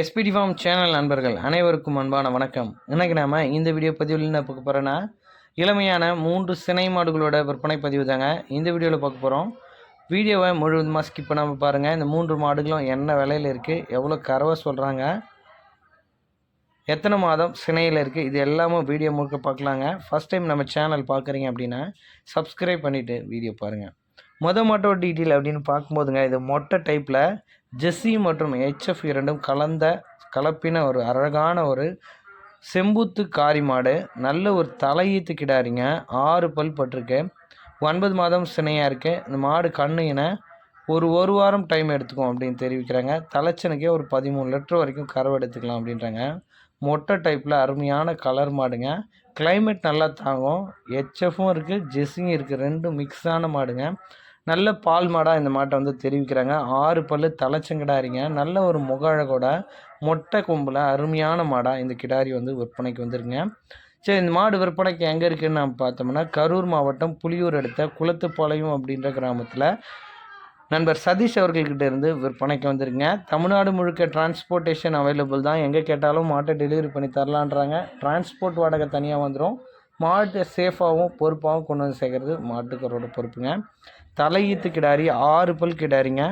SPD form channel நண்பர்கள் அனைவருக்கும் அன்பான வணக்கம். இன்றைக்கி நாம் இந்த வீடியோ பதிவில் என்ன பார்க்க போகிறோன்னா இளமையான மூன்று சினை மாடுகளோட விற்பனை பதிவு தாங்க. இந்த வீடியோவில் பார்க்க போகிறோம் வீடியோவை முழுவதுமாக ஸ்கிப் பண்ணாமல் பாருங்கள் இந்த மூன்று மாடுகளும் என்ன விலையில் இருக்குது எவ்வளோ கறவை சொல்கிறாங்க எத்தனை மாதம் சினையில் இருக்குது இது எல்லாமே வீடியோ முழுக்க பார்க்கலாங்க. ஃபஸ்ட் டைம் நம்ம சேனல் பார்க்குறீங்க அப்படின்னா சப்ஸ்கிரைப் பண்ணிவிட்டு வீடியோ பாருங்கள் மொத மாட்டோட டீட்டெயில் அப்படின்னு பார்க்கும்போதுங்க இது மொட்டை டைப்பில் ஜெஸ்ஸி மற்றும் ஹெச்எஃப் இரண்டும் கலந்த கலப்பின ஒரு அழகான ஒரு செம்புத்து காரி மாடு. நல்ல ஒரு தலையீத்து கிடாரிங்க. ஆறு பல் பட்டிருக்கு. ஒன்பது மாதம் சினையாக இருக்குது இந்த மாடு கண்ணுங்கின ஒரு ஒரு வாரம் டைம் எடுத்துக்கும் அப்படின்னு தெரிவிக்கிறாங்க. தலைச்சனுக்கே ஒரு பதிமூணு லிட்டர் வரைக்கும் கறவை எடுத்துக்கலாம் அப்படின்றாங்க. மொட்டை டைப்பில் அருமையான கலர் மாடுங்க. கிளைமேட் நல்லா தாங்கும். ஹெச்எஃப்பும் இருக்குது ஜெஸ்ஸியும் இருக்குது ரெண்டும் மிக்ஸான மாடுங்க. நல்ல பால் மாடாக இந்த மாட்டை வந்து தெரிவிக்கிறாங்க. ஆறு பல்லு தலைச்சங்கிடாரிங்க நல்ல ஒரு முக அழகோட மொட்டை கொம்பில் அருமையான மாடாக இந்த கிடாரி வந்து விற்பனைக்கு வந்துருங்க சரி இந்த மாடு விற்பனைக்கு எங்கே இருக்குதுன்னு நம்ம பார்த்தோம்னா கரூர் மாவட்டம் புலியூர் அடுத்த குளத்துப்பாளையம் அப்படின்ற கிராமத்தில் நண்பர் சதீஷ் அவர்கள்கிட்ட இருந்து விற்பனைக்கு வந்துருங்க தமிழ்நாடு முழுக்க டிரான்ஸ்போர்ட்டேஷன் அவைலபிள் தான். எங்கே கேட்டாலும் மாட்டை டெலிவரி பண்ணி தரலான்றாங்க. டிரான்ஸ்போர்ட் வாடகை தனியாக வந்துடும் மாட்டை சேஃபாகவும் பொறுப்பாகவும் கொண்டு வந்து சேர்க்கறது மாட்டுக்காரோட பொறுப்புங்க. தலையீத்து கிடாரி ஆறு பல் கிடாரிங்க.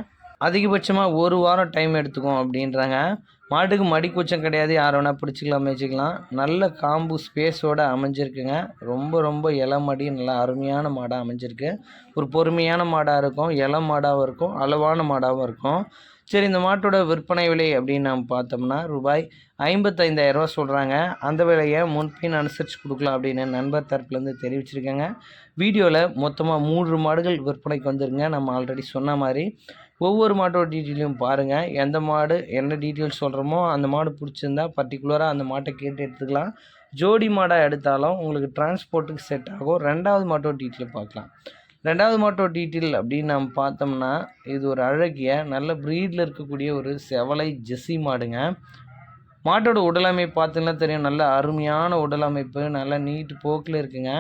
அதிகபட்சமாக ஒரு வாரம் டைம் எடுத்துக்கும் அப்படின்றாங்க. மாட்டுக்கு மடிக்கூச்சம் கிடையாது. யார் வேணால் பிடிச்சிக்கலாம் மேய்ச்சிக்கலாம். நல்ல காம்பு ஸ்பேஸோடு அமைஞ்சிருக்குங்க. ரொம்ப ரொம்ப இலை மடி நல்லா அருமையான மாடாக அமைஞ்சிருக்கு. ஒரு பொறுமையான மாடாக இருக்கும். இலை மாடாகவும் இருக்கும். அளவான மாடாகவும் இருக்கும். சரி இந்த மாட்டோட விற்பனை விலை அப்படின்னு நம்ம பார்த்தோம்னா ரூபாய் ஐம்பத்தைந்தாயிரரூவா சொல்கிறாங்க அந்த விலையை முன்பின் அனுசரித்து கொடுக்கலாம் அப்படின்னு நண்பர் தரப்புலேருந்து தெரிவிச்சிருக்கேங்க. வீடியோவில் மொத்தமாக மூன்று மாடுகள் விற்பனைக்கு வந்துருங்க. நம்ம ஆல்ரெடி சொன்ன மாதிரி ஒவ்வொரு மாட்டோட டீட்டெயிலையும் பாருங்கள் எந்த மாடு என்ன டீட்டெயில்ஸ் சொல்கிறோமோ அந்த மாடு பிடிச்சிருந்தா பர்டிகுலராக அந்த மாட்டை கேட்டு எடுத்துக்கலாம். ஜோடி மாடாக எடுத்தாலும் உங்களுக்கு டிரான்ஸ்போர்ட்டுக்கு செட் ஆகும். ரெண்டாவது மாட்டோட டீட்டெயில் பார்க்கலாம். ரெண்டாவது மாட்டோட டீட்டெயில் அப்படின்னு நம்ம பார்த்தோம்னா இது ஒரு அழகிய நல்ல ப்ரீடில் இருக்கக்கூடிய ஒரு செவலை ஜெஸ்ஸி மாடுங்க. மாட்டோட உடலமைப்பு பார்த்தீங்கன்னா தெரியும் நல்ல அருமையான உடலமைப்பு நல்ல நீட்டு போக்கில் இருக்குங்க.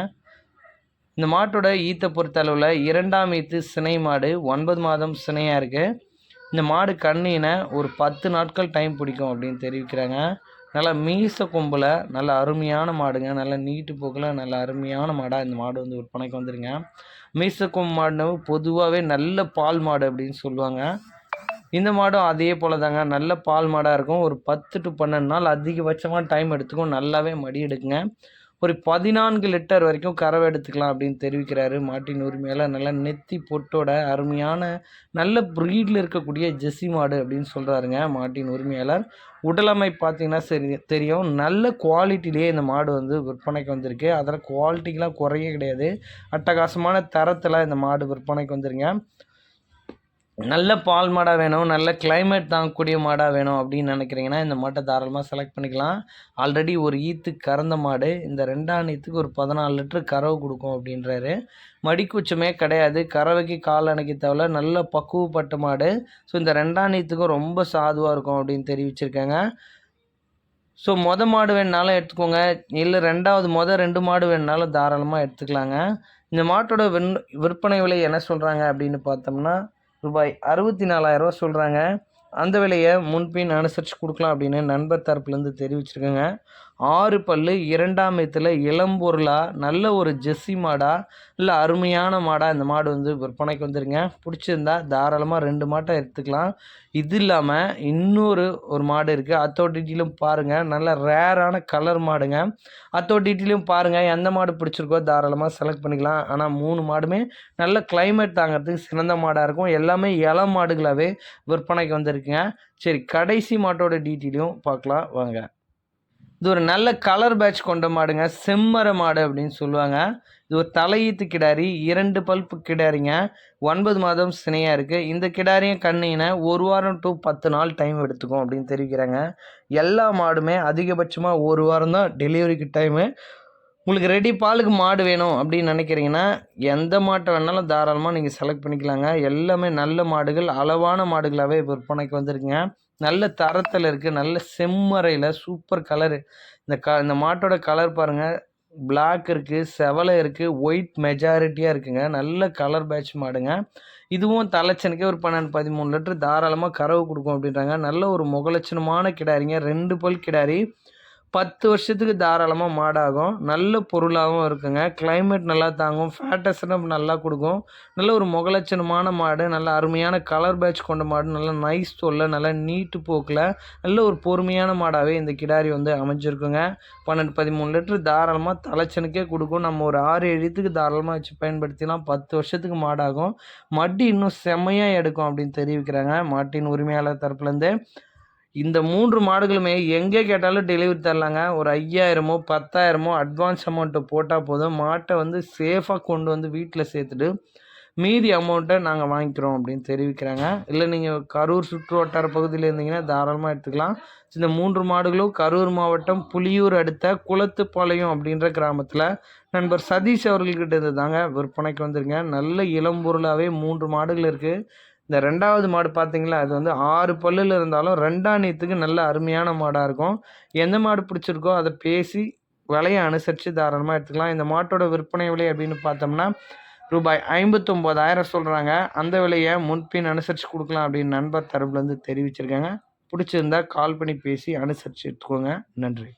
இந்த மாட்டோட ஈத்தை பொறுத்தளவில் இரண்டாம் ஈத்து சினை மாடு ஒன்பது மாதம் சினையாக இருக்குது இந்த மாடு கண்ணின ஒரு பத்து நாட்கள் டைம் பிடிக்கும் அப்படின்னு தெரிவிக்கிறாங்க. நல்லா மீச கொம்பில் நல்ல அருமையான மாடுங்க. நல்ல நீட்டு போக்கில் நல்ல அருமையான மாடாக இந்த மாடு வந்து விற்பனைக்கு வந்துடுங்க மீச கொம்பு மாடுனு பொதுவாகவே நல்ல பால் மாடு அப்படின்னு சொல்லுவாங்க. இந்த மாடும் அதே போல் தாங்க நல்ல பால் மாடாக இருக்கும். ஒரு பத்து டு பன்னெண்டு நாள் அதிகபட்சமாக டைம் எடுத்துக்கும். நல்லாவே மடி எடுக்குங்க. ஒரு பதினான்கு லிட்டர் வரைக்கும் கறவை எடுத்துக்கலாம் அப்படின்னு தெரிவிக்கிறாரு மாட்டின் உரிமையால் நல்ல நெத்தி பொட்டோட அருமையான நல்ல ப்ரீடில் இருக்கக்கூடிய ஜெஸ்ஸி மாடு அப்படின்னு சொல்கிறாருங்க மாட்டின் உரிமையாளர். உடலமை பார்த்தீங்கன்னா சரி தெரியும். நல்ல குவாலிட்டிலேயே இந்த மாடு வந்து விற்பனைக்கு வந்திருக்கு. அதில் குவாலிட்டிக்கெலாம் குறைய கிடையாது. அட்டகாசமான தரத்தில் இந்த மாடு விற்பனைக்கு வந்துருங்க. நல்ல பால் மாடாக வேணும் நல்ல கிளைமேட் தாங்கக்கூடிய மாடாக வேணும் அப்படின்னு நினைக்கிறீங்கன்னா இந்த மாட்டை தாராளமாக செலக்ட் பண்ணிக்கலாம். ஆல்ரெடி ஒரு ஈத்து கறந்த மாடு இந்த ரெண்டாம் ஈத்துக்கு ஒரு பதினாலு லிட்டரு கறவை கொடுக்கும் அப்படின்றாரு. மடிக்குச்சமே கிடையாது கறவைக்கு கால் அணைக்க தேவையில்ல நல்ல பக்குவப்பட்ட மாடு. ஸோ இந்த ரெண்டாம் ஈத்துக்கும் ரொம்ப சாதுவாக இருக்கும் அப்படின்னு தெரிவிச்சிருக்காங்க. ஸோ மொத மாடு வேணுனாலும் எடுத்துக்கோங்க. இல்லை ரெண்டாவது மொதல் ரெண்டு மாடு வேணுனாலும் தாராளமாக எடுத்துக்கலாங்க. இந்த மாட்டோட வின் விற்பனை விலை என்ன சொல்கிறாங்க அப்படின்னு பார்த்தோம்னா ரூபாய் அறுபத்தி நாலாயிரரூவா சொல்கிறாங்க அந்த விலையை முன்பின் அனுசரித்து கொடுக்கலாம் அப்படின்னு நண்பர் தரப்புலேருந்து தெரிவிச்சிருக்கேங்க. ஆறு பல்லு இரண்டாம் இடத்துல இளம்பொருளாக நல்ல ஒரு ஜெஸ்ஸி மாடாக இல்லை அருமையான மாடாக இந்த மாடு வந்து விற்பனைக்கு வந்துருங்க. பிடிச்சிருந்தா தாராளமாக ரெண்டு மாட்டை எடுத்துக்கலாம். இது இல்லாமல் இன்னொரு ஒரு மாடு இருக்குது அத்தோ டீட்டிலும் பாருங்கள் நல்ல ரேரான கலர் மாடுங்க. அத்தோ டீட்டெயிலும் பாருங்கள் எந்த மாடு பிடிச்சிருக்கோ தாராளமாக செலக்ட் பண்ணிக்கலாம். ஆனால் மூணு மாடுமே நல்ல கிளைமேட் தாங்கிறதுக்கு சிறந்த மாடாக இருக்கும். எல்லாமே இள மாடுகளாகவே விற்பனைக்கு வந்திருக்குங்க. சரி கடைசி மாட்டோட டீட்டெயிலையும் பார்க்கலாம். வாங்க. இது ஒரு நல்ல கலர் பேட்ச் கொண்ட மாடுங்க. செம்மர மாடு அப்படின்னு சொல்லுவாங்க. இது ஒரு தலையீத்து கிடாரி இரண்டு பல்ப்பு கிடாரிங்க. ஒன்பது மாதம் சினையாக இருக்குது இந்த கிடாரியும் கண்ணின ஒரு வாரம் டு பத்து நாள் டைம் எடுத்துக்கும் அப்படின்னு தெரிவிக்கிறாங்க. எல்லா மாடுமே அதிகபட்சமாக ஒரு வாரம் தான் டெலிவரிக்கு டைமு உங்களுக்கு ரெடி பாலுக்கு மாடு வேணும் அப்படின்னு நினைக்கிறீங்கன்னா எந்த மாட்டை வேணாலும் தாராளமாக நீங்கள் செலக்ட் பண்ணிக்கலாங்க. எல்லாமே நல்ல மாடுகள் அளவான மாடுகளாகவே விற்பனைக்கு வந்திருக்குங்க. நல்ல தரத்தில் இருக்குது நல்ல செம்மறையில் சூப்பர் கலரு இந்த க இந்த மாட்டோட கலர் பாருங்கள் பிளாக் இருக்குது செவலை இருக்குது ஒயிட் மெஜாரிட்டியாக இருக்குங்க. நல்ல கலர் பேட்ச் மாடுங்க. இதுவும் தலைச்சனுக்கே ஒரு பன்னெண்டு பதிமூணு லிட்டர் தாராளமாக கறவு கொடுக்கும் அப்படின்றாங்க. நல்ல ஒரு முகலட்சணமான கிடாரிங்க. ரெண்டு பல் கிடாரி. பத்து வருஷத்துக்கு தாராளமாக மாடாகும். நல்ல பொருளாகவும் இருக்குங்க. கிளைமேட் நல்லா தாங்கும். ஃபேட்டஸ்னப் நல்லா கொடுக்கும். நல்ல ஒரு முகலட்சணமான மாடு. நல்ல அருமையான கலர் பேட்ச் கொண்ட மாடு. நல்ல நைஸ் தோல்ல நல்ல நீட்டு போக்கில் நல்ல ஒரு பொறுமையான மாடாகவே இந்த கிடாரி வந்து அமைஞ்சிருக்குங்க. பன்னெண்டு பதிமூணு லிட்டர் தாராளமாக தலைச்சனுக்கே கொடுக்கும். நம்ம ஒரு ஆறு எழுத்துக்கு தாராளமாக வச்சு பயன்படுத்திலாம். பத்து வருஷத்துக்கு மாடாகும். மடி இன்னும் செம்மையாக எடுக்கும் அப்படின்னு தெரிவிக்கிறாங்க. மாட்டின் உரிமையாளர் தரப்புலேருந்து இந்த மூன்று மாடுகளுமே எங்கே கேட்டாலும் டெலிவரி தரலாங்க. ஒரு ஐயாயிரமோ பத்தாயிரமோ அட்வான்ஸ் அமௌண்ட்டு போட்டால் போதும். மாட்டை வந்து சேஃபாக கொண்டு வந்து வீட்டில் சேர்த்துட்டு மீதி அமௌண்ட்டை நாங்கள் வாங்கிக்கிறோம் அப்படின்னு தெரிவிக்கிறாங்க. இல்லை நீங்கள் கரூர் சுற்று வட்டார பகுதியில் இருந்தீங்கன்னா தாராளமாக எடுத்துக்கலாம். இந்த மூன்று மாடுகளும் கரூர் மாவட்டம் புலியூர் அடுத்த குளத்துப்பாளையம் அப்படின்ற கிராமத்தில். நண்பர் சதீஷ் அவர்கள்கிட்ட இருந்து தாங்க விற்பனைக்கு வந்துருங்க நல்ல இளம்பொருளாகவே மூன்று மாடுகள் இருக்குது இந்த ரெண்டாவது மாடு பார்த்தீங்களா அது வந்து ஆறு பல்லில் இருந்தாலும் ரெண்டாம் நீத்துக்கு நல்ல அருமையான மாடாக இருக்கும். எந்த மாடு பிடிச்சிருக்கோ அதை பேசி விலையை அனுசரித்து தாராளமாக எடுத்துக்கலாம். இந்த மாட்டோட விற்பனை விலை அப்படின்னு பார்த்தோம்னா ரூபாய் ஐம்பத்தொம்போதாயிரம் சொல்கிறாங்க அந்த விலையை முன்பின் அனுசரித்து கொடுக்கலாம் அப்படின்னு நண்பர் தரப்புலேருந்து தெரிவிச்சிருக்காங்க. பிடிச்சிருந்தா கால் பண்ணி பேசி அனுசரித்து எடுத்துக்கோங்க. நன்றி.